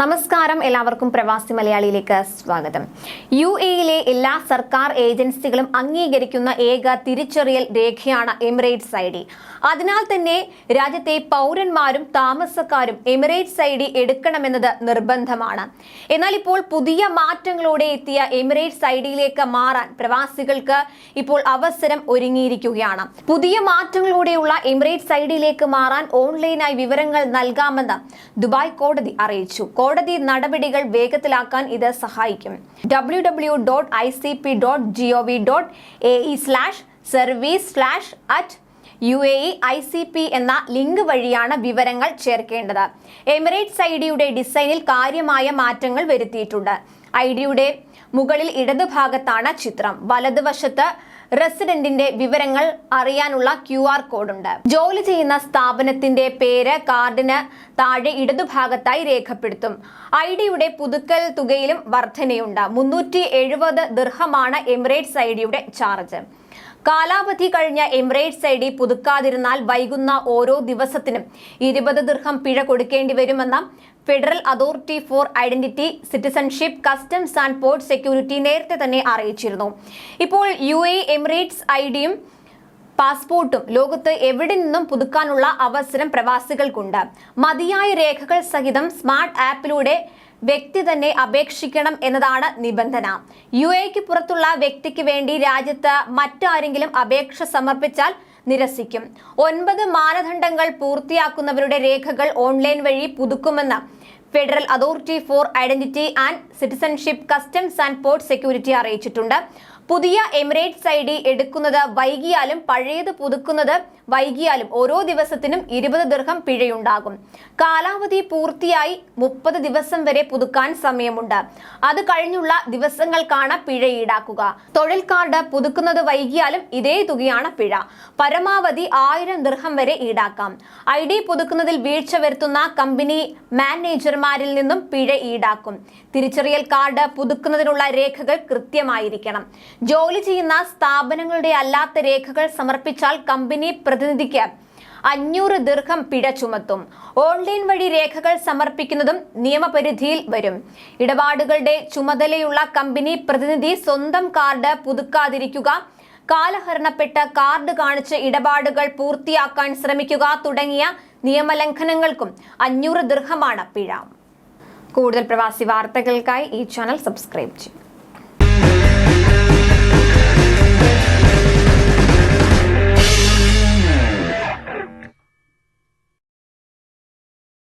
നമസ്കാരം. എല്ലാവർക്കും പ്രവാസി മലയാളിയിലേക്ക് സ്വാഗതം. യു എയിലെ എല്ലാ സർക്കാർ ഏജൻസികളും അംഗീകരിക്കുന്ന ഏക തിരിച്ചറിയൽ രേഖയാണ് എമിറേറ്റ്സ് ഐ ഡി. അതിനാൽ തന്നെ രാജ്യത്തെ പൗരന്മാരും താമസക്കാരും എമിറേറ്റ്സ് ഐ ഡി എടുക്കണമെന്നത് നിർബന്ധമാണ്. എന്നാൽ ഇപ്പോൾ പുതിയ മാറ്റങ്ങളോടെ എത്തിയ എമിറേറ്റ്സ് ഐ ഡിയിലേക്ക് മാറാൻ പ്രവാസികൾക്ക് ഇപ്പോൾ അവസരം ഒരുങ്ങിയിരിക്കുകയാണ്. പുതിയ മാറ്റങ്ങളോടെയുള്ള എമിറേറ്റ്സ് ഐ ഡിയിലേക്ക് മാറാൻ ഓൺലൈനായി വിവരങ്ങൾ നൽകാമെന്ന് ദുബായ് കോടതി അറിയിച്ചു. കോടതി നടപടികൾ വേഗത്തിലാക്കാൻ ഇത് സഹായിക്കും. W W dot I C P dot G O V dot A E slash service slash at U A E I C P എന്ന ലിങ്ക് വഴിയാണ് വിവരങ്ങൾ ചേർക്കേണ്ടത്. എമിറേറ്റ്സ് ഐ ഡിയുടെ ഡിസൈനിൽ കാര്യമായ മാറ്റങ്ങൾ വരുത്തിയിട്ടുണ്ട്. ഐ ഡിയുടെ മുകളിൽ ഇടതുഭാഗത്താണ് ചിത്രം. വലതുവശത്ത് റെസിഡന്റിന്റെ വിവരങ്ങൾ അറിയാനുള്ള ക്യു ആർ കോഡുണ്ട്. ജോലി ചെയ്യുന്ന സ്ഥാപനത്തിന്റെ പേര് കാർഡിന് താഴെ ഇടതുഭാഗത്തായി രേഖപ്പെടുത്തും. ഐ ഡിയുടെ പുതുക്കൽ തുകയിലും വർധനയുണ്ട്. മുന്നൂറ്റി എഴുപത് ദീർഘമാണ് എമിറേറ്റ്സ് ഐ ഡിയുടെ ചാർജ്. കാലാവധി കഴിഞ്ഞ എമിറേറ്റ്സ് ഐ ഡി പുതുക്കാതിരുന്നാൽ വൈകുന്ന ഓരോ ദിവസത്തിനും ഇരുപത് ദീർഘം പിഴ കൊടുക്കേണ്ടി വരുമെന്ന federal authority for identity citizenship customs and port security നേരത്തെ തന്നെ അറിയിച്ചിരുന്നു. ഇപ്പോൾ യു എ എമിറേറ്റ്സ് ഐ പാസ്പോർട്ടും ലോകത്ത് എവിടെ നിന്നും പുതുക്കാനുള്ള അവസരം പ്രവാസികൾക്കുണ്ട്. മതിയായ രേഖകൾ സഹിതം സ്മാർട്ട് ആപ്പിലൂടെ വ്യക്തി തന്നെ അപേക്ഷിക്കണം എന്നതാണ് നിബന്ധന. യു എക്ക് പുറത്തുള്ള വ്യക്തിക്ക് വേണ്ടി രാജ്യത്ത് മറ്റാരെങ്കിലും അപേക്ഷ സമർപ്പിച്ചാൽ നിരസിക്കും. ഒൻപത് മാനദണ്ഡങ്ങൾ പൂർത്തിയാക്കുന്നവരുടെ രേഖകൾ ഓൺലൈൻ വഴി പുതുക്കുമെന്ന് federal authority for identity and citizenship customs and port security അറിയിച്ചിട്ടുണ്ട്. പുതിയ എമിറേറ്റ്സ് ഐ ഡി എടുക്കുന്നത് വൈകിയാലും പഴയത് പുതുക്കുന്നത് വൈകിയാലും ഓരോ ദിവസത്തിനും ഇരുപത് ദീർഘം പിഴയുണ്ടാകും. കാലാവധി പൂർത്തിയായി മുപ്പത് ദിവസം വരെ പുതുക്കാൻ സമയമുണ്ട്. അത് കഴിഞ്ഞുള്ള ദിവസങ്ങൾക്കാണ് പിഴ ഈടാക്കുക. തൊഴിൽ കാർഡ് പുതുക്കുന്നത് വൈകിയാലും ഇതേ തുകയാണ് പിഴ. പരമാവധി ആയിരം ദീർഘം വരെ ഈടാക്കാം. ഐ ഡി പുതുക്കുന്നതിൽ വീഴ്ച വരുത്തുന്ന കമ്പനി മാനേജർമാരിൽ നിന്നും പിഴ ഈടാക്കും. തിരിച്ചറിയൽ കാർഡ് പുതുക്കുന്നതിനുള്ള രേഖകൾ കൃത്യമായിരിക്കണം. ജോലി ചെയ്യുന്ന സ്ഥാപനങ്ങളുടെ അല്ലാത്ത രേഖകൾ സമർപ്പിച്ചാൽ കമ്പനി പ്രതിനിധിക്ക് അഞ്ഞൂറ് ദീർഘം പിഴ ചുമത്തും. ഓൺലൈൻ വഴി രേഖകൾ സമർപ്പിക്കുന്നതും നിയമപരിധിയിൽ വരും. ഇടപാടുകളുടെ ചുമതലയുള്ള കമ്പനി പ്രതിനിധി സ്വന്തം കാർഡ് പുതുക്കാതിരിക്കുക കാലഹരണപ്പെട്ട കാർഡ് കാണിച്ച് ഇടപാടുകൾ പൂർത്തിയാക്കാൻ ശ്രമിക്കുക തുടങ്ങിയ നിയമലംഘനങ്ങൾക്കും അഞ്ഞൂറ് ദീർഘമാണ് പിഴ. കൂടുതൽ പ്രവാസി വാർത്തകൾക്കായി ഈ ചാനൽ സബ്സ്ക്രൈബ് ചെയ്യും.